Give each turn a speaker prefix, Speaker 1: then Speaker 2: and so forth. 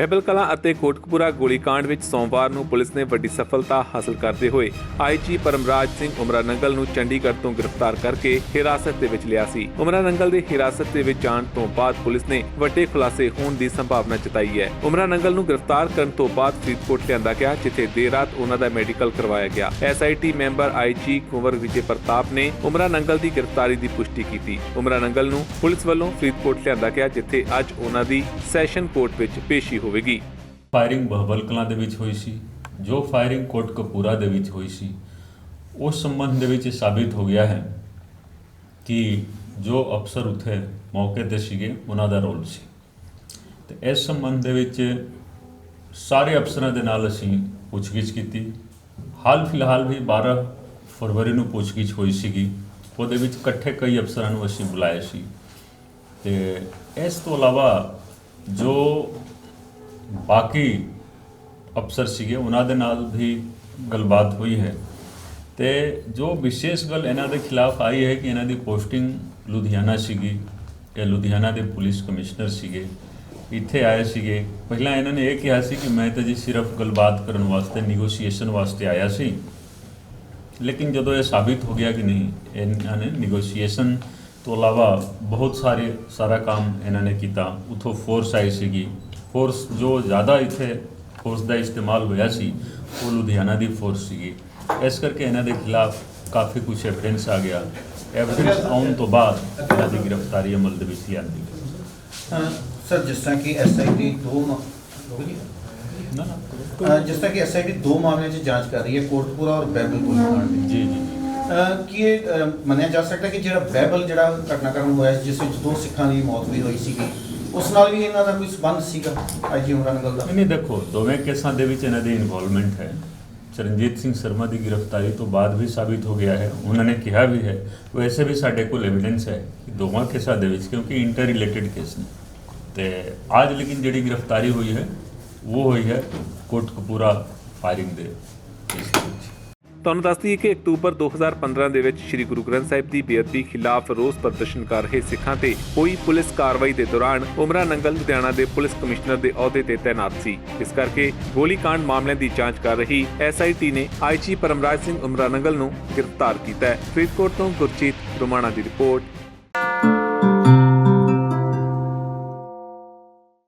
Speaker 1: ਬਹਿਬਲ ਕਲਾਂ ਅਤੇ ਕੋਟਕਪੂਰਾ ਗੋਲੀकांड ਵਿੱਚ ਸੋਮਵਾਰ ਨੂੰ ਪੁਲਿਸ ਨੇ ਵੱਡੀ ਸਫਲਤਾ ਹਾਸਲ ਕਰਦੇ ਹੋਏ ਆਈਜੀ ਪਰਮਰਾਜ ਸਿੰਘ ਉਮਰਾ ਨੰਗਲ ਨੂੰ ਚੰਡੀਗੜ੍ਹ ਤੋਂ ਗ੍ਰਿਫਤਾਰ ਕਰਕੇ ਹਿਰਾਸਤ ਦੇ ਵਿੱਚ ਲਿਆ ਸੀ। ਉਮਰਾ ਨੰਗਲ ਦੇ ਹਿਰਾਸਤ ਦੇ ਵਿੱਚ ਜਾਣ ਤੋਂ ਬਾਅਦ ਪੁਲਿਸ ਨੇ ਵੱਡੇ ਖੁਲਾਸੇ ਹੋਣ ਦੀ ਸੰਭਾਵਨਾ ਜਤਾਈ ਹੈ। ਉਮਰਾ ਨੰਗਲ ਨੂੰ ਗ੍ਰਿਫਤਾਰ ਕਰਨ ਤੋਂ ਬਾਅਦ ਫਰੀਦਕੋਟ ਲਿਆਂਦਾ ਗਿਆ, ਜਿੱਥੇ ਦੇਰ ਰਾਤ ਉਹਨਾਂ ਦਾ ਮੈਡੀਕਲ ਕਰਵਾਇਆ ਗਿਆ। SIT member IG Kunwar Vijay Pratap ਨੇ ਉਮਰਾ ਨੰਗਲ ਦੀ ਗ੍ਰਿਫਤਾਰੀ ਦੀ ਪੁਸ਼ਟੀ ਕੀਤੀ। ਉਮਰਾ ਨੰਗਲ ਨੂੰ ਪੁਲਿਸ ਵੱਲੋਂ ਫਰੀਦਕੋਟ ਲਿਆਂਦਾ ਗਿਆ, ਜਿੱਥੇ ਅੱਜ ਉਹਨਾਂ ਦੀ ਸੈਸ਼ਨ ਕੋਰਟ ਵਿੱਚ ਪੇਸ਼ੀ ਹੋ ਹੋਵੇਗੀ।
Speaker 2: ਫਾਇਰਿੰਗ ਬਹਬਲ ਕਲਾਂ ਦੇ ਵਿੱਚ ਹੋਈ ਸੀ। ਜੋ ਫਾਇਰਿੰਗ ਕੋਟ ਕਪੂਰਾ ਦੇ ਵਿੱਚ ਹੋਈ ਸੀ, ਉਸ ਸੰਬੰਧ ਦੇ ਵਿੱਚ ਸਾਬਿਤ ਹੋ ਗਿਆ ਹੈ ਕਿ ਜੋ ਅਫਸਰ ਉੱਥੇ ਮੌਕੇ ਤੇ ਸੀਗੇ, ਉਹਨਾਂ ਦਾ ਰੋਲ ਸੀ। ਤੇ ਇਸ ਸੰਬੰਧ ਦੇ ਵਿੱਚ ਸਾਰੇ ਅਫਸਰਾਂ ਦੇ ਨਾਲ ਅਸੀਂ ਪੁੱਛਗਿੱਛ ਕੀਤੀ। ਹਾਲ ਫਿਲਹਾਲ ਵੀ 12 ਫਰਵਰੀ ਨੂੰ ਪੁੱਛਗਿੱਛ ਹੋਈ ਸੀਗੀ। ਉਹਦੇ ਵਿੱਚ ਇਕੱਠੇ ਕਈ ਅਫਸਰਾਂ ਨੂੰ ਅਸੀਂ ਬੁਲਾਇਆ ਸੀ। ਤੇ ਇਸ ਤੋਂ ਇਲਾਵਾ ਜੋ ਬਾਕੀ ਅਫਸਰ ਸੀਗੇ, ਉਹਨਾਂ ਦੇ ਨਾਲ ਵੀ ਗੱਲਬਾਤ ਹੋਈ ਹੈ। ਤੇ ਜੋ ਵਿਸ਼ੇਸ਼ ਗੱਲ ਇਹਨਾਂ ਦੇ ਖਿਲਾਫ ਆਈ ਹੈ ਕਿ ਇਹਨਾਂ ਦੀ ਪੋਸਟਿੰਗ ਲੁਧਿਆਣਾ ਸੀਗੀ ਇਹ ਲੁਧਿਆਣਾ ਦੇ ਪੁਲਿਸ ਕਮਿਸ਼ਨਰ ਸੀਗੇ, ਇੱਥੇ ਆਏ ਸੀਗੇ। ਪਹਿਲਾਂ ਇਹਨਾਂ ਨੇ ਇਹ ਕਿਹਾ ਸੀ ਕਿ ਮੈਂ ਤਾਂ ਜੀ ਸਿਰਫ ਗੱਲਬਾਤ ਕਰਨ ਵਾਸਤੇ ਨੈਗੋਸ਼ੀਏਸ਼ਨ ਵਾਸਤੇ ਆਇਆ ਸੀ। ਲੇਕਿਨ ਜਦੋਂ ਇਹ ਸਾਬਿਤ ਹੋ ਗਿਆ ਕਿ ਨਹੀਂ, ਇਹਨਾਂ ਨੇ ਨੈਗੋਸ਼ੀਏਸ਼ਨ ਤੋਂ ਇਲਾਵਾ ਬਹੁਤ ਸਾਰੇ, ਸਾਰਾ ਕੰਮ ਇਹਨਾਂ ਨੇ ਕੀਤਾ। ਉਥੋਂ ਫੋਰਸ ਆਈ ਸੀਗੀ। ਫੋਰਸ ਜੋ ਜ਼ਿਆਦਾ ਇੱਥੇ ਫੋਰਸ ਦਾ ਇਸਤੇਮਾਲ ਹੋਇਆ ਸੀ ਉਹ ਲੁਧਿਆਣਾ ਦੀ ਫੋਰਸ ਸੀਗੀ। ਇਸ ਕਰਕੇ ਇਹਨਾਂ ਦੇ ਖਿਲਾਫ ਕਾਫੀ ਕੁਝ ਐਵੀਡੈਂਸ ਆ ਗਿਆ। ਐਵੀਡੈਂਸ ਆਉਣ ਤੋਂ ਬਾਅਦ ਇਹਨਾਂ ਦੀ ਗ੍ਰਿਫਤਾਰੀ ਅਮਲ ਦੇ ਵਿੱਚ ਲਿਆਂਦੀ ਗਈ
Speaker 3: ਸਰ ਜਿਸ ਤਰ੍ਹਾਂ ਕਿ ਐਸਆਈਟੀ ਦੋ
Speaker 2: ਨਾ ਨਾ
Speaker 3: ਜਿਸ ਤਰ੍ਹਾਂ ਕਿ ਐਸਆਈਟੀ ਦੋ ਮਾਮਲਿਆਂ 'ਚ ਜਾਂਚ ਕਰ ਰਹੀ ਹੈ ਕੋਟਪੂਰਾ ਔਰ ਬੈਬਲ ਦੀ।
Speaker 2: ਜੀ ਜੀ
Speaker 3: ਕੀ ਇਹ ਮੰਨਿਆ ਜਾ ਸਕਦਾ ਕਿ ਜਿਹੜਾ ਬੈਬਲ ਜਿਹੜਾ ਘਟਨਾਕ੍ਰਮ ਹੋਇਆ ਜਿਸ ਵਿੱਚ ਦੋ ਸਿੱਖਾਂ ਦੀ ਮੌਤ ਵੀ ਹੋਈ ਸੀਗੀ ਉਸ ਨਾਲ ਵੀ ਇਹਨਾਂ ਦਾ ਕੋਈ ਸਬੰਧ ਸੀਗਾ ਆਈਜੀ ਉਮਰਾਂ ਨਗਲ ਦਾ?
Speaker 2: ਨਹੀਂ ਨਹੀਂ, ਦੇਖੋ, ਦੋਵੇਂ ਕੇਸਾਂ ਦੇ ਵਿੱਚ ਇਹਨਾਂ ਦੀ ਇਨਵੋਲਵਮੈਂਟ ਹੈ। ਚਰਨਜੀਤ ਸਿੰਘ ਸ਼ਰਮਾ ਦੀ ਗ੍ਰਿਫਤਾਰੀ ਤੋਂ ਬਾਅਦ ਵੀ ਸਾਬਿਤ ਹੋ ਗਿਆ ਹੈ। ਉਹਨਾਂ ਨੇ ਕਿਹਾ ਵੀ ਹੈ ਵੈਸੇ ਵੀ ਸਾਡੇ ਕੋਲ ਐਵੀਡੈਂਸ ਹੈ ਕਿ ਦੋਵਾਂ ਕੇਸਾਂ ਦੇ ਵਿੱਚ, ਕਿਉਂਕਿ ਇੰਟਰ ਰਿਲੇਟਡ ਕੇਸ ਨੇ। ਤੇ ਅੱਜ ਲੇਕਿਨ ਜਿਹੜੀ ਗ੍ਰਿਫਤਾਰੀ ਹੋਈ ਹੈ, ਉਹ ਹੋਈ ਹੈ ਕੋਟ ਕਪੂਰਾ ਫਾਇਰਿੰਗ ਦੇ ਕੇਸ
Speaker 1: ਤੁਹਾਨੂੰ ਦੱਸ ਦਈਏ ਕਿ ਅਕਤੂਬਰ 2015 ਦੇ ਵਿੱਚ ਸ੍ਰੀ ਗੁਰੂ ਗ੍ਰੰਥ ਸਾਹਿਬ ਦੀ ਬੇਅਦਬੀ ਖਿਲਾਫ ਰੋਸ ਪ੍ਰਦਰਸ਼ਨ ਕਰ ਰਹੇ ਸਿੱਖਾਂ ਤੇ ਹੋਈ ਪੁਲਿਸ ਕਾਰਵਾਈ ਦੇ ਦੌਰਾਨ ਉਮਰਾ ਨੰਗਲ, ਲੁਧਿਆਣਾ ਦੇ ਪੁਲਿਸ ਕਮਿਸ਼ਨਰ ਦੇ ਅਹੁਦੇ ਤੇ ਤਾਇਨਾਤ ਸੀ। ਇਸ ਕਰਕੇ ਗੋਲੀकांड ਮਾਮਲਿਆਂ ਦੀ ਜਾਂਚ ਕਰ ਰਹੀ ਐਸਆਈਟੀ ਨੇ ਆਈਜੀ ਪਰਮਰਾਜ ਸਿੰਘ ਉਮਰਾ ਨੰਗਲ ਨੂੰ ਗ੍ਰਿਫਤਾਰ ਕੀਤਾ ਹੈ। ਫਰੀਦਕੋਟ ਤੋਂ ਗੁਰਜੀਤ ਰੁਮਾਣਾ ਦੀ ਰਿਪੋਰਟ